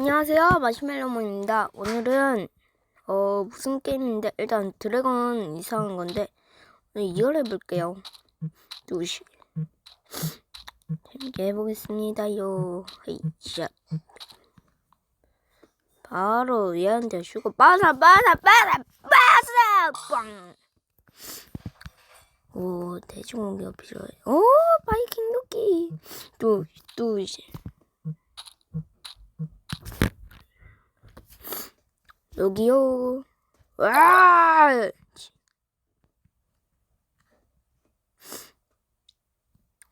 안녕하세요. 마시멜로몬입니다. 오늘은 어 무슨 게임인데? 일단 드래곤 이상한 건데 이걸 해볼게요. 두시. 재밌게 해보겠습니다요. 헤이샷 바로 얘한테 주고 빠사 빠사 빠사 빠사 꽝오 대중공격 필요해. 오 바이킹 도끼! 두 두시 여기요. 와!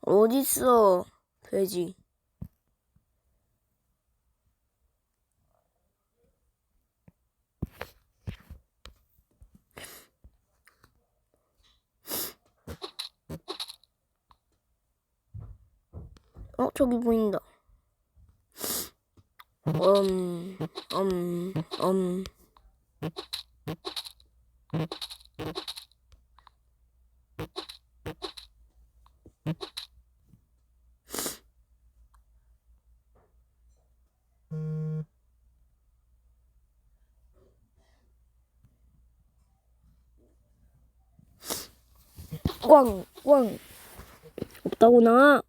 어딨어, 돼지. 어, 저기 보인다. 음, 음, 음. 꽝, 꽝. 없다구나.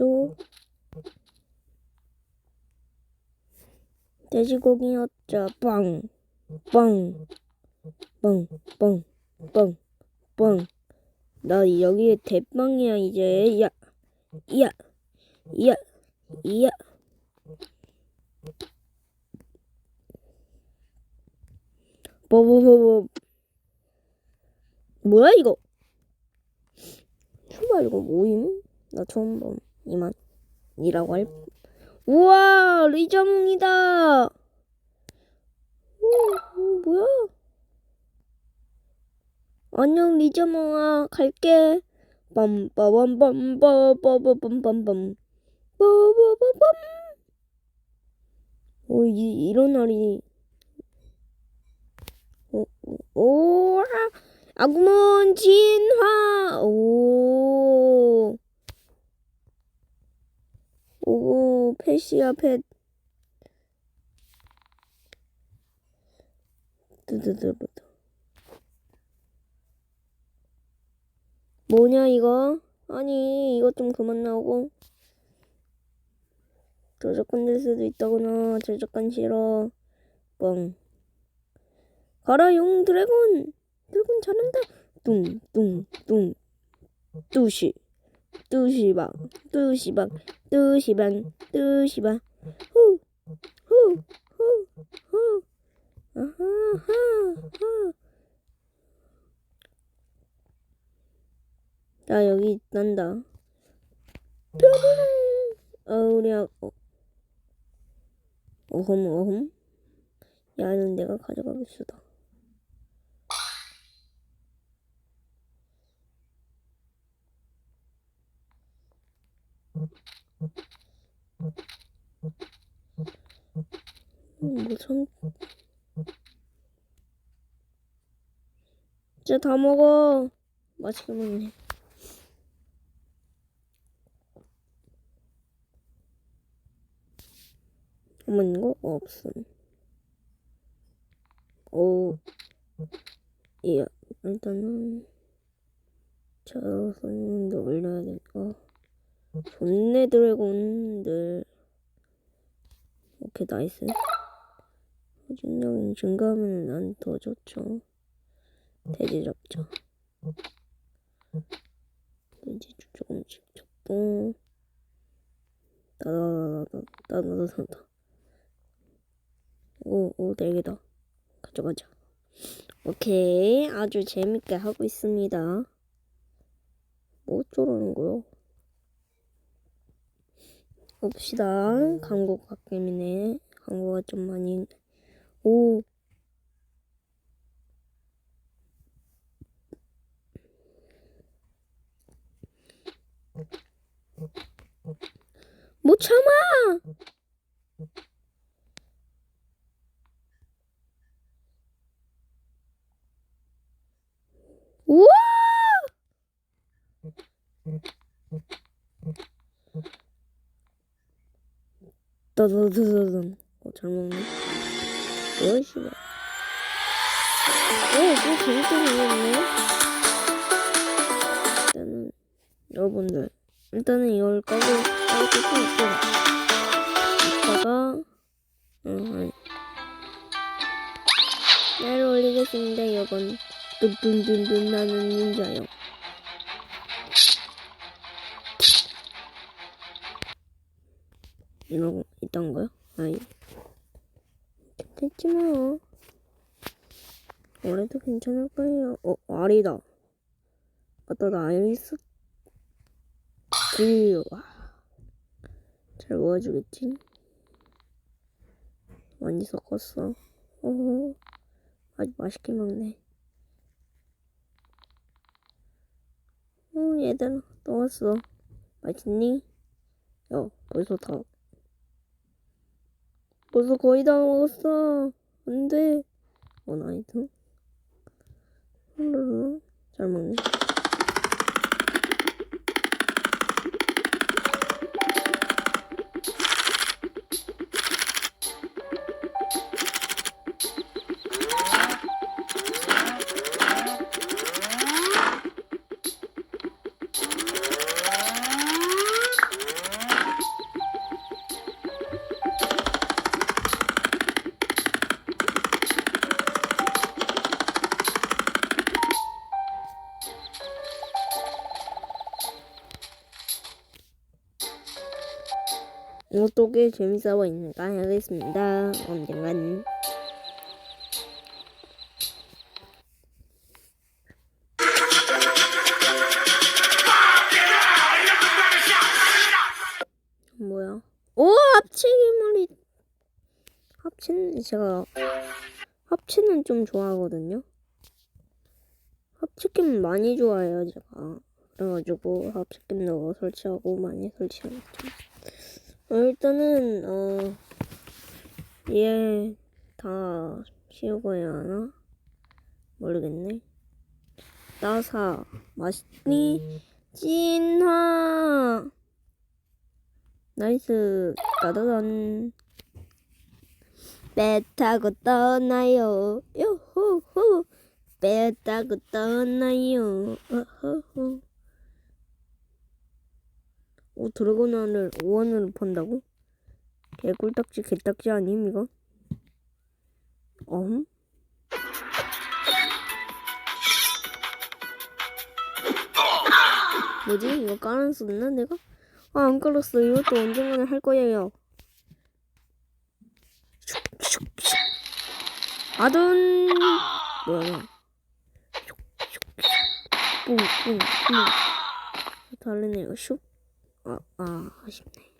누구 남았죠? 돼지고기였자 빵, 빵, 빵, 빵, 빵, 빵. 나 여기에 대빵이야 이제. 야, 야, 야, 야. 뭐뭐뭐뭐 뭐야 이거? 수발 이거 뭐임? 나 처음 봄 이만 이라고 할. 우와 리자몽이다. 오, 오 뭐야? 안녕 리자몽아 갈게. 빰빠밤빰빠빠빰빰빰빰 빠바바밤. 오 이, 이런 날이. 오, 오, 오 아구몬 진화 오. 오, 펫이야, 펫. 두두두두두. 뭐냐, 이거? 아니, 이것 좀 그만 나오고. 저작권 될 수도 있다구나. 저작권 싫어. 뻥. 가라, 용 드래곤! 드래곤 잘한다! 뚱, 뚱, 뚱. 뚜시. 뚜시방, 뚜시방, 뚜시방, 뚜시방, 후, 후, 후, 후, 아하, 하, 나 여기 난다. 뾰로롱. 어우야, 어, 어흠, 어흠. 야는 내가 가져가겠수다. 참. 진짜 다 먹어. 맛있게 먹네. 남은 거 없음. 오, 예, 일단은 저 손님도 올려야 되니까. 존내 드래곤들. 오케이, 나이스. 진영이 증가하면 난 더 좋죠. 돼지 잡죠. 돼지 조금씩 잡고. 따다다다다, 따다다다다. 오, 오, 네 개다. 가져가자. 오케이. 아주 재밌게 하고 있습니다. 뭐 어쩌라는 거요? 봅시다. 광고 갓겜이네. 광고가 좀 많이. 오. 못 참아! 우와! 따다다다단. 어, 잘 먹네. 뭐야, 씨발. 어, 또 재밌게 생겼네. 일단은, 여러분들. 일단은 이걸 까고, 까고 끝났고. 이따가, 응. 날 올리겠습니다, 이건. 뚠뚠뚠뚠 나는 닌자요. 이러고 있던 거요? 아니. 괜찮지 뭐. 올해도 괜찮을 거예요. 어, 알이다. 아까 나 알있어. 그, 와. 잘 모아주겠지? 많이 섞었어. 어, 아주 맛있게 먹네. 어, 얘들아, 또 왔어. 맛있니? 야, 벌써 다. 벌써 거의 다 먹었어. 안 돼. 어, 나이트. 룰루루. 잘 먹네. 이것도 꽤 재밌어 보이니까 하겠습니다. 언젠간. 뭐야? 오 합치기물이 합치는 제가 합치는 좀 좋아하거든요. 합치기물 많이 좋아해요 제가. 그래가지고 합치기도 설치하고 많이 설치하죠. 어, 일단은 어, 어얘다 씌우고 해야 하나? 모르겠네. 나사 맛있니? 진화 나이스. 따다단. 배 타고 떠나요. 요호호. 배 타고 떠나요. 어허호 오 드래곤을 5원으로 판다고? 개꿀딱지 개딱지 아님 이거? 엄? 뭐지? 이거 깔았었나 내가? 아 안 깔았어 이것도 언젠가는 할 거예요 아둔 뭐야 뿡뿡뿡 다르네요 슉 아, 아, 아쉽네.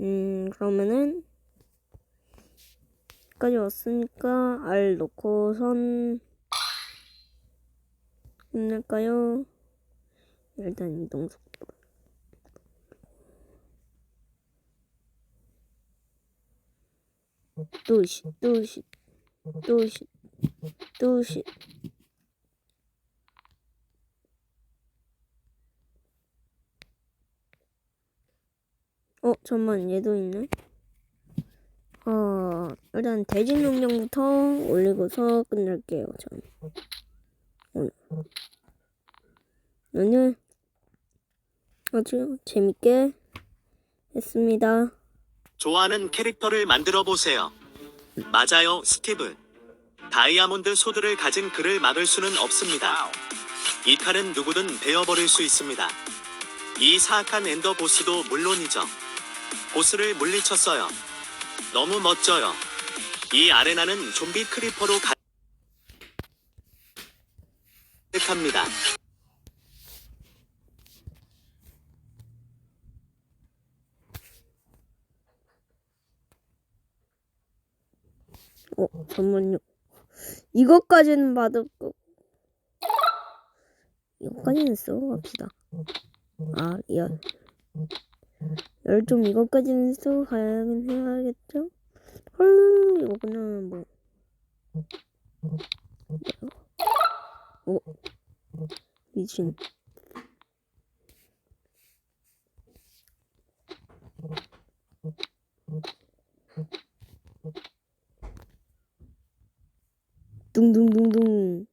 음, 그러면은, 여기까지 왔으니까, 알 놓고 선, 끝낼까요? 일단 이동 속도. 두시, 두시, 두시, 두시. 어, 잠만 얘도 있네. 어, 일단 대진 능력부터 올리고서 끝낼게요. 전 오늘 아주 재밌게 했습니다. 좋아하는 캐릭터를 만들어 보세요. 맞아요, 스티브. 다이아몬드 소드를 가진 그를 막을 수는 없습니다. 이 칼은 누구든 베어버릴 수 있습니다. 이 사악한 엔더 보스도 물론이죠. 보스를 물리쳤어요. 너무 멋져요. 이 아레나는 좀비 크리퍼로 가득합니다. 어, 잠만요. 이것까지는 거. 이것까지는 갑시다. 아, 열. 열좀 이거까지는 쓰고 가야긴 해야겠죠? 헐 이거 그냥 뭐 뭐? 오, 미친 둥둥둥둥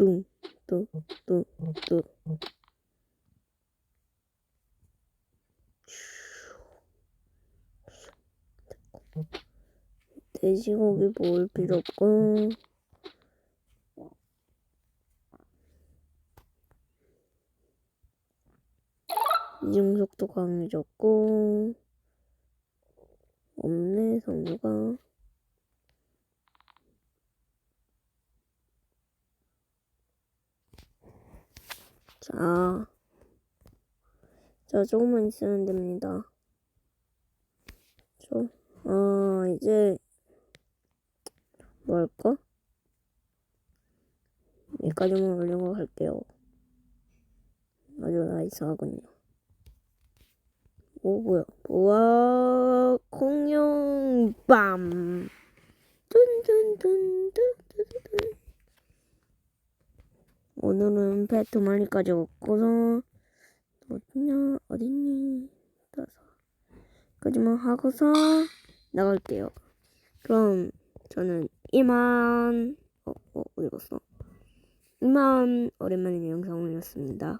뚱, 뚱, 뚱, 뚱. 돼지고기 먹을 필요 없고. 이중속도 강해졌고. 없네 선수가 자, 자 조금만 있으면 됩니다. 저, 아 이제 뭐 할까? 여기까지만 올리고 갈게요. 아주 나이스하군요. 오 뭐야? 우와 공룡 빰 뚠뚠뚠뚠 오늘은 페트 마리까지 얻고서 어딨냐 어딨니 따서 까지만 하고서 나갈게요. 그럼 저는 이만 어, 어 어디 갔어? 이만 오랜만에 영상 올렸습니다.